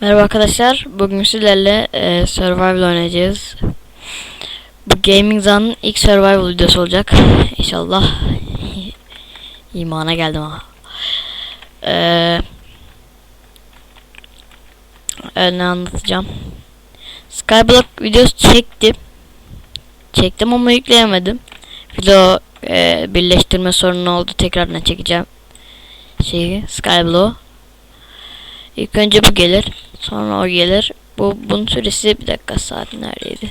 Merhaba arkadaşlar. Bugün sizlerle e, survival oynayacağız. Bu Gaming Zan'ın ilk survival videosu olacak. İnşallah. İmana geldim ha. Eee e, ne anlatacağım? Skyblock videosu çektim. Çektim ama yükleyemedim. Video e, birleştirme sorunu oldu. Tekrardan çekeceğim. Şeyi Skyblock. İlk önce bu gelir. Sonra o gelir. Bu bunun süresi bir dakika saat neredeydi?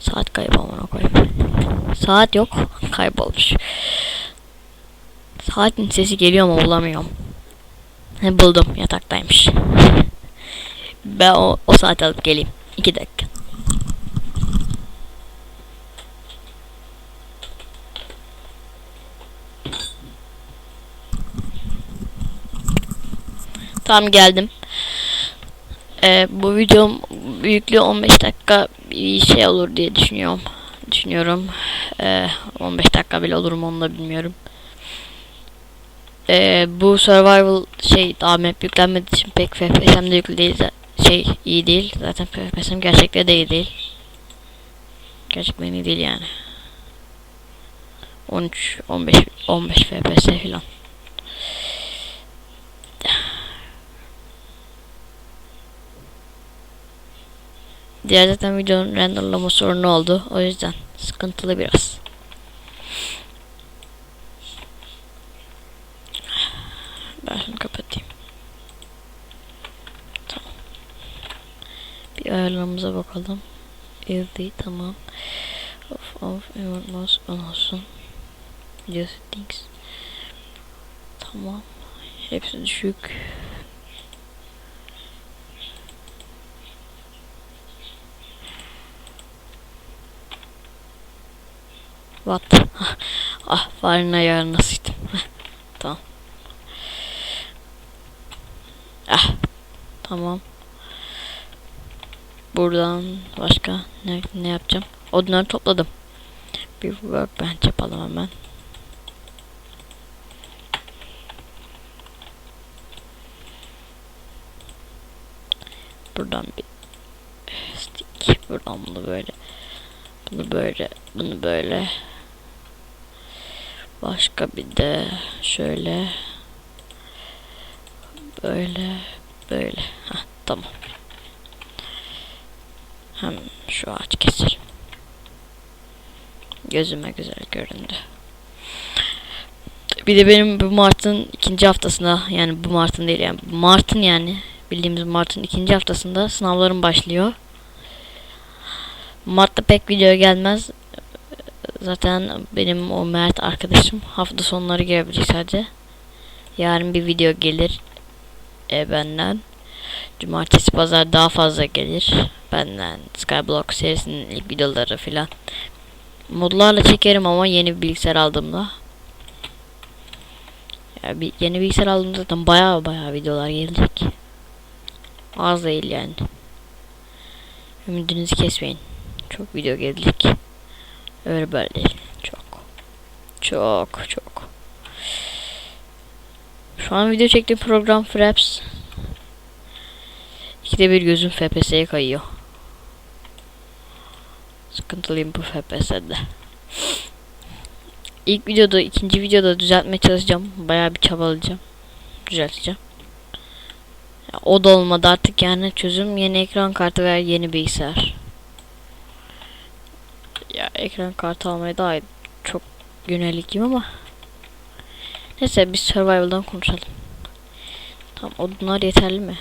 Saat kaybolmana koyayım. Saat yok. Kaybolmuş. Saatin sesi geliyor ama bulamıyorum. He, buldum. Yataktaymış. Ben o, o saat alıp geleyim. İki dakika. Tamam geldim. Ee, bu videom büyüklüğü 15 dakika bir şey olur diye düşünüyorum. Düşünüyorum. Ee, 15 dakika bile olur mu onu da bilmiyorum. Ee, bu survival şey daha map yüklenmediği için pek FPS'm de yüklü değil. Şey iyi değil. Zaten FPS'm gerçekte de iyi değil. Gerçekten iyi değil yani. 13 15 15 FPS falan. Diğer zaten videonun renderlama sorunu oldu. O yüzden sıkıntılı biraz. Ben şunu kapatayım. Tamam. Bir ayarlarımıza bakalım. Easy tamam. Of of event mouse on olsun. Video settings. Tamam. Hepsi düşük. What? Ah, farenin ayarına sıçtım. Heh, tamam. Ah. Tamam. Buradan başka ne, ne yapacağım? Odunları topladım. Bir workbench yapalım hemen. Buradan bir stick. Buradan bunu böyle. Bunu böyle. Bunu böyle. Başka bir de şöyle böyle böyle. Heh, tamam. Hem şu ağaç keselim. Gözüme güzel göründü. Bir de benim bu Mart'ın ikinci haftasında yani bu Mart'ın değil yani Mart'ın yani bildiğimiz Mart'ın ikinci haftasında sınavlarım başlıyor. Mart'ta pek video gelmez. Zaten benim o Mert arkadaşım hafta sonları gelebilecek sadece. Yarın bir video gelir e, benden. Cumartesi pazar daha fazla gelir benden. Skyblock serisinin ilk videoları filan. Modlarla çekerim ama yeni bir bilgisayar aldığımda. Ya bir yeni bilgisayar aldığımda zaten baya baya videolar gelecek. Az değil yani. Ümidinizi kesmeyin. Çok video gelecek. Öyle böyle değil. Çok. Çok çok. Şu an video çektiğim program Fraps. İkide bir gözüm FPS'ye kayıyor. Sıkıntılıyım bu FPS'de. İlk videoda, ikinci videoda düzeltmeye çalışacağım. Bayağı bir çabalayacağım. Düzelteceğim. O da olmadı artık yani çözüm yeni ekran kartı veya yeni bilgisayar. Ya ekran kartı almaya daha çok yönelikim ama neyse biz survival'dan konuşalım. Tamam odunlar yeterli mi?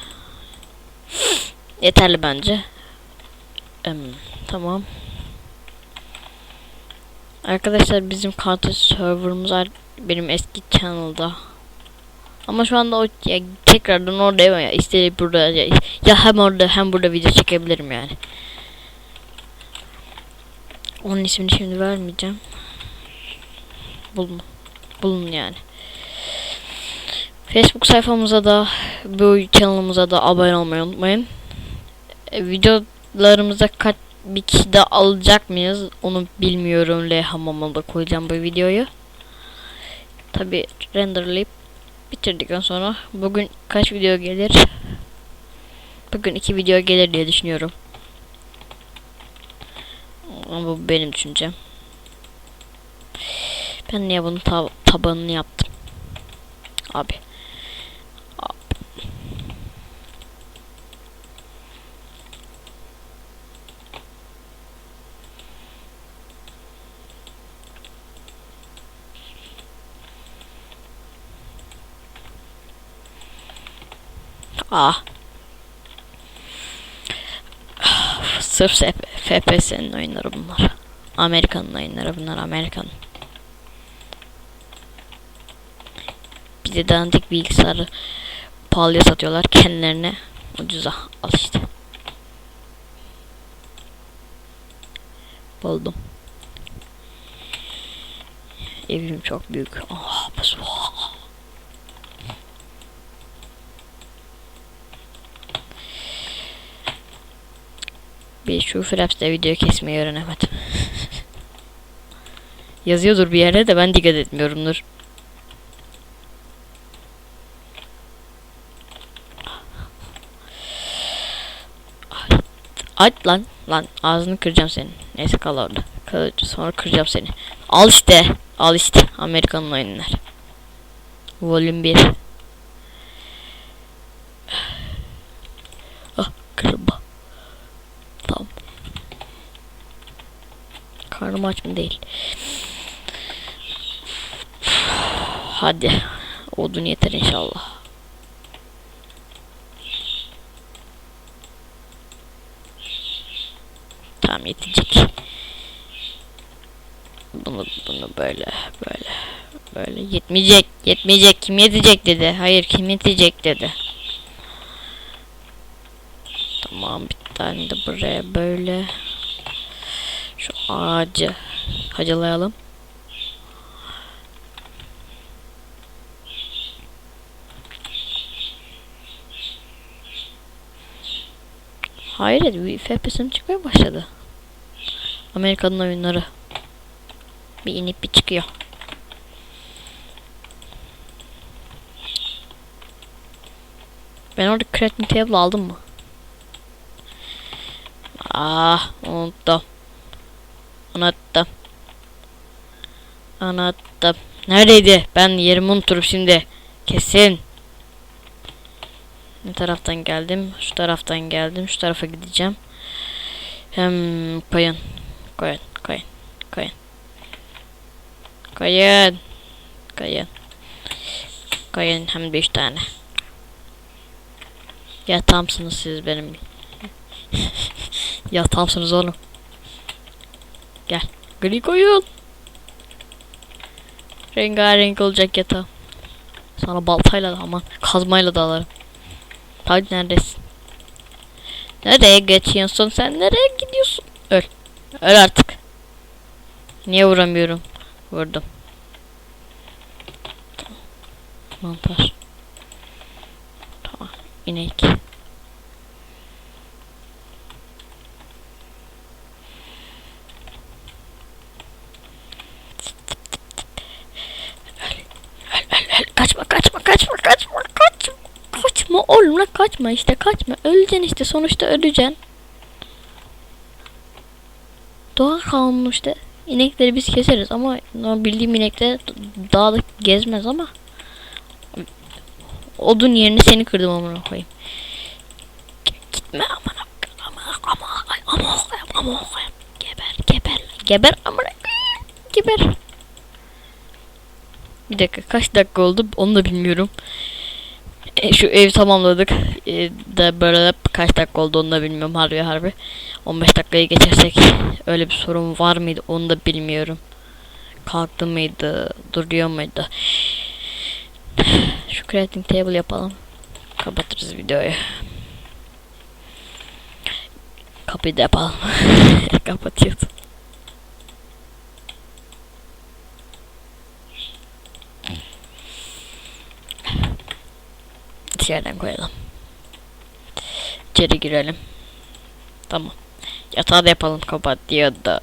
Yeterli bence. Em, tamam. Arkadaşlar bizim counter serverımız benim eski channel'da. Ama şu anda o ya, tekrardan oradayım ya isteyip burada ya, ya hem orada hem burada video çekebilirim yani. Onun ismini şimdi vermeyeceğim. Bulun. Bulun yani. Facebook sayfamıza da bu kanalımıza da abone olmayı unutmayın. E, videolarımıza kaç bir kişi de alacak mıyız onu bilmiyorum. L hamamına da koyacağım bu videoyu. Tabi renderlayıp bitirdikten sonra bugün kaç video gelir Bugün iki video gelir diye düşünüyorum. Ama bu benim düşüncem. Ben niye bunun ta- tabanını yaptım? Abi. Abi. Ah. Sırf FPS'nin oyunları bunlar. Amerikan'ın oyunları bunlar Amerikan. Bir de dandik bilgisayarı pahalıya satıyorlar kendilerine ucuza al işte. Buldum. Evim çok büyük. Ah, bas- ah. Bir şu Fraps'te video kesmeyi öğrenemedim. Yazıyordur bir yere de ben dikkat etmiyorumdur. Aç lan lan ağzını kıracağım senin. Neyse kal orada. Kal, sonra kıracağım seni. Al işte. Al işte. Amerikan'ın oyunlar. Volüm 1. Ah kırma. Tamam. Karnım aç mı değil. Hadi. Odun yeter inşallah. Tamam yetecek. Bunu bunu böyle böyle böyle yetmeyecek yetmeyecek kim yetecek dedi. Hayır kim yetecek dedi. Tamam bir tane de buraya böyle şu ağacı hacılayalım. Hayret FPS'im çıkmaya başladı. Amerika'nın oyunları. Bir inip bir çıkıyor. Ben orada crafting table aldım mı? Ah unuttum. Unuttum. Unuttum. Neredeydi? Ben yerimi unuturum şimdi. Kesin. Ne taraftan geldim? Şu taraftan geldim. Şu tarafa gideceğim. Hem koyun. Koyun. Koyun. Koyun. Koyun. Koyun. Koyun hem de tane. Ya tamsınız siz benim. ya tamsınız oğlum. Gel. Gri koyun. Rengarenk olacak yatağım. Sana baltayla da aman kazmayla da alırım. Hadi neredesin? Nereye geçiyorsun sen? Nereye gidiyorsun? Öl. Öl artık. Niye vuramıyorum? Vurdum. Mantar. Tamam. İnek. Öl, öl, öl. Kaçma kaçma kaçma kaçma kaçma. Kaçma oğlum la kaçma işte kaçma. Öleceksin işte sonuçta öleceksin. Doğa kanunu işte. İnekleri biz keseriz ama bildiğim inekler dağda gezmez ama odun yerini seni kırdım amına koyayım. Gitme amına ama ama ama ama geber geber geber amına geber. Bir dakika kaç dakika oldu onu da bilmiyorum. E, şu ev tamamladık. E, da böyle kaç dakika oldu onu da bilmiyorum harbi harbi. 15 dakikayı geçersek öyle bir sorun var mıydı onu da bilmiyorum. Kalktı mıydı, duruyor muydu? Şu crafting table yapalım. Kapatırız videoyu. Kapıyı da yapalım. Kapatıyordum. Dışarıdan koyalım. İçeri girelim. Tamam. Yatağı da yapalım kapat diyor da.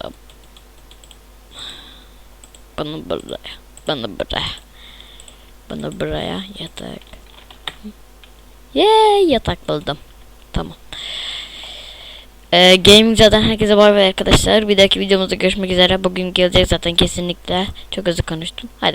Bunu buraya. Bunu buraya. Bunu buraya yatak. Yay yatak buldum. Tamam. Ee, gaming zaten herkese var ve arkadaşlar. Bir dahaki videomuzda görüşmek üzere. Bugün gelecek zaten kesinlikle. Çok hızlı konuştum. Hadi.